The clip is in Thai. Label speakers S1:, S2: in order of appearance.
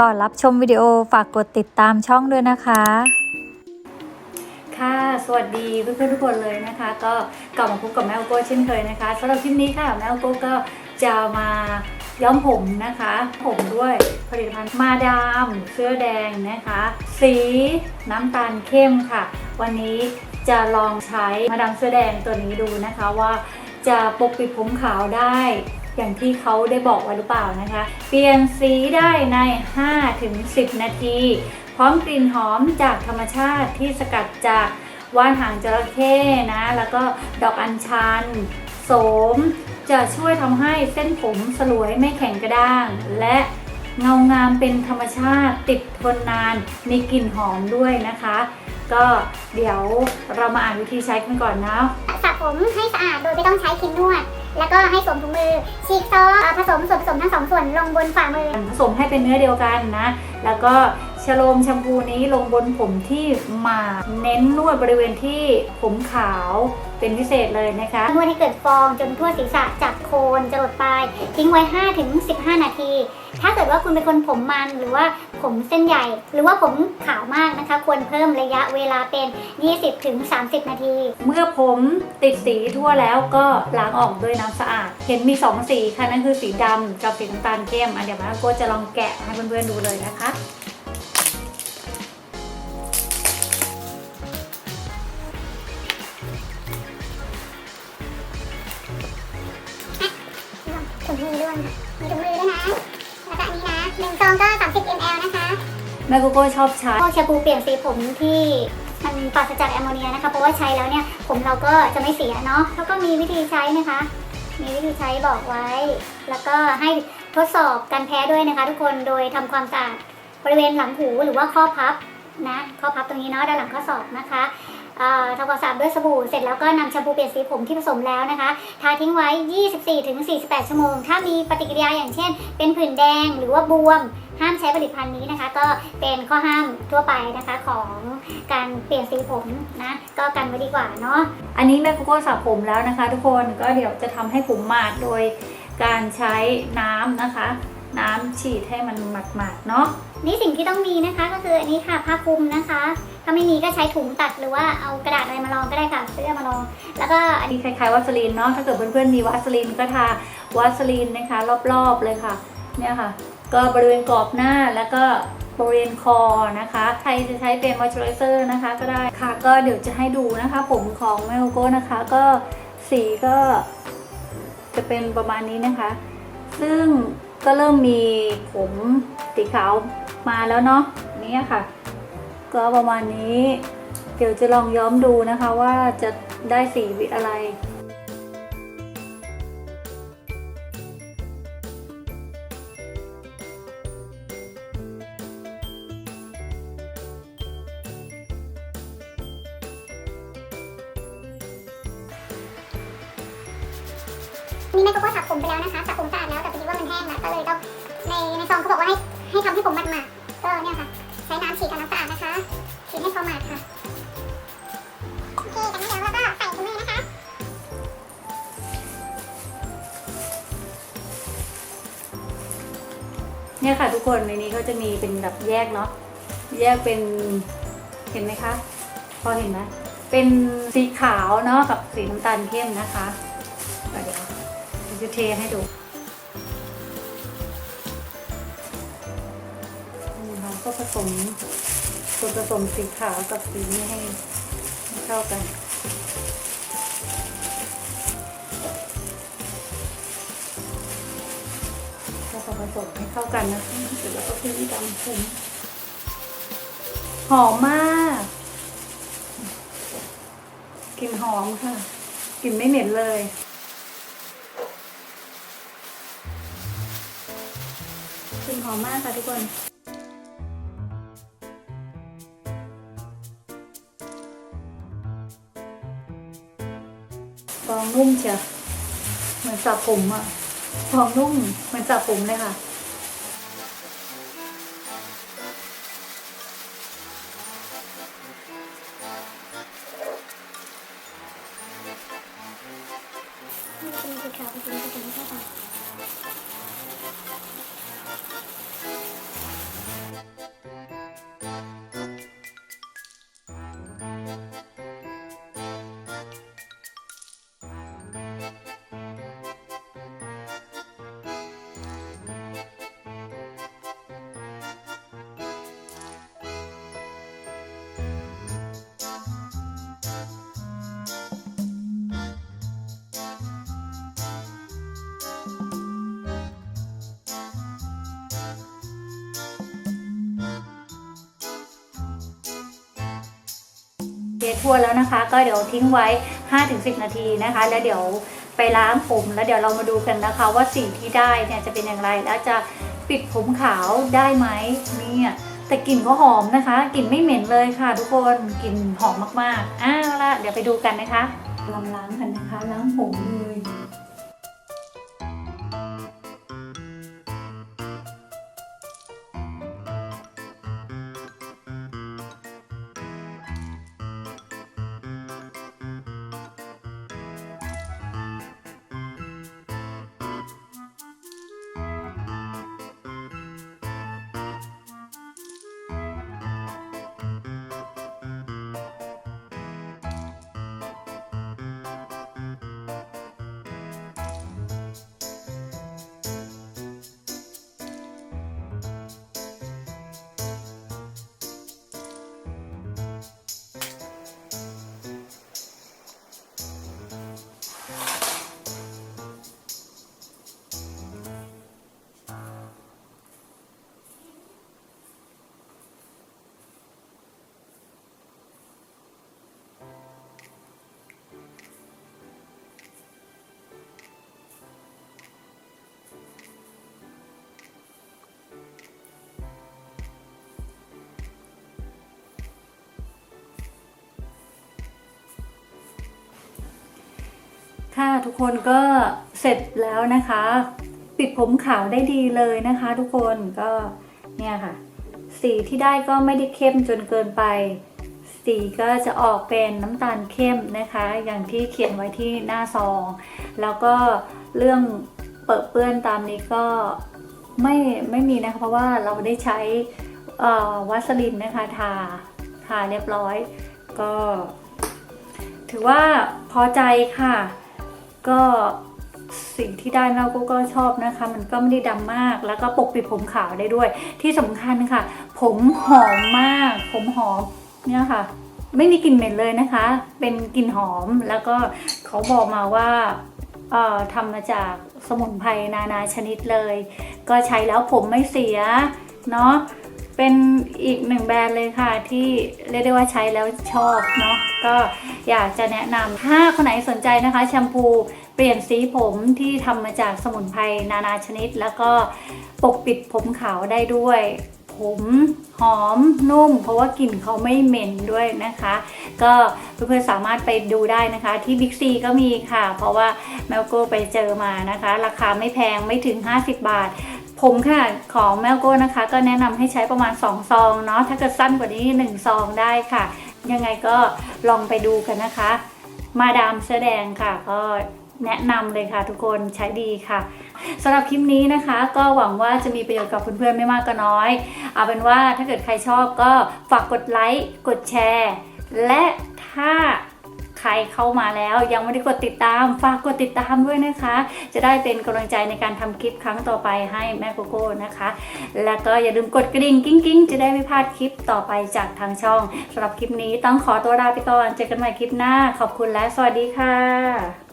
S1: ก่อนรับชมวิดีโอฝากกดติดตามช่องด้วยนะคะ ค่ะ สวัสดีเพื่อนๆทุกคนเลยนะคะ ก็กลับมาพบกับแมวโก้เช่นเคยนะคะสำหรับคลิปนี้ค่ะแมวโก้ก็จะมาย้อมผมนะคะ ผมด้วยผลิตภัณฑ์มาดามเสื้อแดงนะคะ สีน้ำตาลเข้มค่ะ วันนี้จะลองใช้มาดามเสื้อแดงตัวนี้ดูนะคะว่าจะปกปิดผมขาวได้ อย่างที่เขาได้บอกไว้หรือเปล่านะคะ เปลี่ยนสีได้ใน 5-10 นาที พร้อมกลิ่นหอมจากธรรมชาติที่สกัดจากว่านหางจระเข้นะ แล้วก็ดอกอัญชัน โสม จะช่วยทำให้เส้นผมสลวยไม่แข็งกระด้าง และเงางามเป็นธรรมชาติติดทนนานมีกลิ่นหอมด้วยนะคะ ก็เดี๋ยวเรามาอ่านวิธีใช้กันก่อนนะ
S2: สระ ผมให้สะอาดโดยไม่ต้องใช้ครีมนวด แล้วก็ให้สวมถุงมือ ฉีกซองเอ่อผสมส่วนผสมทั้งสองส่วนลงบนฝ่ามือ
S1: ผสมให้เป็นเนื้อเดียวกันนะ แล้วก็ ชโลมแชมพูนี้ลงบนผมที่มาเน้นนวดบริเวณที่ผมขาวเป็นพิเศษเลยนะคะ
S2: นวดให้เกิดฟองจนทั่วศีรษะจากโคนจรดปลาย ทิ้งไว้ 5-15 นาที ถ้าเกิดว่าคุณเป็นคนผมมันหรือว่าผมเส้นใหญ่ หรือว่าผมขาวมากนะคะ ควรเพิ่มระยะเวลาเป็น 20-30 นาที
S1: เมื่อผมติดสีทั่วแล้วก็ล้างออกด้วยน้ำสะอาด เห็นมี 2 สีค่ะนั่นคือสีดำกับสีน้ำตาลเข้มอันเดี๋ยวมาโก็จะลองแกะให้เพื่อนๆดูเลยนะคะ
S2: มีถุงมือด้วยนะ แล้วก็อันนี้นะหนึ่งซองก็30 ml นะคะ
S1: แม่โกโก้ชอบใช้
S2: พวกแชมพูเปลี่ยนสีผมที่มันปราศจากแอมโมเนียนะคะ เพราะว่าใช้แล้วเนี่ยผมเราก็จะไม่เสียเนาะ แล้วก็มีวิธีใช้นะคะ มีวิธีใช้บอกไว้ แล้วก็ให้ทดสอบการแพ้ด้วยนะคะ ทุกคน โดยทำความสะอาดบริเวณหลังหูหรือว่าข้อพับนะ ข้อพับตรงนี้เนาะด้านหลังข้อศอกนะคะ ทำความสะอาดด้วยสบู่เสร็จแล้วก็นำแชมพูเปลี่ยนสีผมที่ผสมแล้วนะคะทาทิ้งไว้ 24-48 ชั่วโมง ถ้ามีปฏิกิริยาอย่างเช่น เป็นผื่นแดงหรือว่าบวม ห้ามใช้ผลิตภัณฑ์นี้นะคะ ก็เป็นข้อห้ามทั่วไปนะคะของการเปลี่ยนสีผมนะก็กันไว้ดีกว่าเนาะ
S1: อันนี้แม่โกโก้สระผมแล้วนะคะ ทุกคนก็เดี๋ยวจะทำให้ผมหมาดโดยการใช้น้ำนะคะ น้ำฉีดให้มันหมาดๆเนาะ
S2: นี่สิ่งที่ต้องมีนะคะก็คืออันนี้ค่ะผ้าคลุมนะคะ ถ้าไม่มีก็ใช้ถุงตัดหรือว่าเอากระดาษอะไรมารองก็ได้ค่ะเสื้อมารอง แล้วก็อันนี้
S1: คล้ายๆวัสลีนเนาะถ้าเกิดเพื่อนๆมีวัสลีนก็ทาวัสลีนนะคะ รอบๆเลยค่ะเนี่ยค่ะ ก็บริเวณกรอบหน้าแล้วก็บริเวณคอนะคะ ใครจะใช้เป็นมอยเจอไรเซอร์นะคะ ก็ได้ค่ะก็เดี๋ยวจะให้ดูนะคะ ผมของแมวโก้นะคะ ก็สีก็จะเป็นประมาณนี้นะคะ ซึ่งก็เริ่มมีผมสีขาวมาแล้วเนาะเนี่ยค่ะ ก็ประมาณนี้ เดี๋ยวจะลองย้อมดูนะคะว่าจะได้สีวิอะไร
S2: นี่แม่ก็ก็สระผมไปแล้วนะคะสระผมสะอาดแล้วแต่พอดีว่ามันแห้งนะก็เลยต้องในในซองเขาบอกว่าให้ให้ทำให้ผมมันหมา ค่ะ
S1: ทุกคนในนี้ก็จะมีเป็นแบบแยกเนาะแยกเป็นเห็นไหมคะ พอเห็นไหมเป็นสีขาวเนาะกับสีน้ำตาลเข้มนะคะเดี๋ยวเดี๋ยวจะเทให้ดูนี่ค่ะก็ผสมส่วนผสมสีขาวกับสีนี้ให้เข้ากัน ก็ผสมให้เข้ากันนะคะเสร็จแล้วก็พี่ดำผมหอมมากกลิ่นหอมค่ะกลิ่นไม่เหม็นเลยกลิ่นหอมมากค่ะทุกคนฟองนุ่มเชียวเหมือนสระผมอะฟองนุ่มเหมือนสระผมเลยค่ะ
S2: นี่เป็นสีขาวเป็น
S1: ยทั่วแล้วนะคะ ก็เดี๋ยวทิ้งไว้ 5-10 นาทีนะคะ แล้วเดี๋ยวไปล้างผมแล้วเดี๋ยวเรามาดูกันนะคะ ว่าสิ่งที่ได้เนี่ยจะเป็นอย่างไรแล้วจะปิดผมขาวได้ไหมเนี่ยแต่กลิ่นก็หอมนะคะกลิ่นไม่เหม็นเลยค่ะ ทุกคนกลิ่นหอมมากๆอ้าวละเดี๋ยวไปดูกันนะคะลำล้างกันนะคะล้างผมมือ ค่ะทุกคนก็เสร็จแล้วนะคะ ปิดผมขาวได้ดีเลยนะคะ ทุกคนก็เนี่ยค่ะ สีที่ได้ก็ไม่ได้เข้มจนเกินไป สีก็จะออกเป็นน้ำตาลเข้มนะคะ อย่างที่เขียนไว้ที่หน้าซอง แล้วก็เรื่องเปิดเปื้อนตามนี้ก็ไม่ไม่มีนะคะ เพราะว่าเราได้ใช้วัสลินนะคะทาทาเรียบร้อย ก็ ถือว่าพอใจค่ะ ก็สิ่งที่ได้เราก็ก็ชอบนะคะ มันก็ไม่ได้ดำมากแล้วก็ปกปิดผมขาวได้ด้วย ที่สำคัญค่ะ ผมหอมมาก ผมหอมเนี่ยค่ะ ไม่มีกลิ่นเหม็นเลยนะคะ เป็นกลิ่นหอมแล้วก็เขาบอกมาว่าเอ่อทำมาจากสมุนไพรนานาชนิดเลย ก็ใช้แล้วผมไม่เสียเนาะ เป็นอีกหนึ่งแบรนด์เลยค่ะ ที่เรียกได้ว่าใช้แล้วชอบเนาะก็อยากจะแนะนำถ้าคนไหนสนใจนะคะ แชมพูเปลี่ยนสีผมที่ทำมาจากสมุนไพรนานาชนิด แล้วก็ปกปิดผมขาวได้ด้วย ผมหอมนุ่ม เพราะว่ากลิ่นเขาไม่เหม็นด้วยนะคะ ก็เพื่อนๆสามารถไปดูได้นะคะ ที่บิ๊กซีก็มีค่ะ เพราะว่าแมวโก้ไปเจอมานะคะ ราคาไม่แพงไม่ถึง 50 บาท ผมค่ะของแมวโก้นะคะ ก็แนะนำให้ใช้ประมาณ 2 ซองเนาะถ้าเกิดสั้นกว่านี้ 1 ซองได้ค่ะ ยังไงก็ลองไปดูกันนะคะ มาดามเสื้อแดงค่ะ ก็แนะนำเลยค่ะทุกคนใช้ดีค่ะสำหรับคลิปนี้นะคะ ก็หวังว่าจะมีประโยชน์กับเพื่อนๆไม่มากก็น้อย เอาเป็นว่าถ้าเกิดใครชอบก็ฝากกดไลค์กดแชร์ และถ้า ใครเข้ามาแล้วยังไม่ได้กดติดตาม ฝากกดติดตามด้วยนะคะ จะได้เป็นกำลังใจในการทำคลิปครั้งต่อไปให้แม่โกโก้นะคะ แล้วก็อย่าลืมกดกระดิ่งกิ้งกิ้งจะได้ไม่พลาดคลิปต่อไปจากทางช่องสำหรับคลิปนี้ต้องขอตัวลาไปก่อนเจอกันใหม่คลิปหน้า ขอบคุณและสวัสดีค่ะ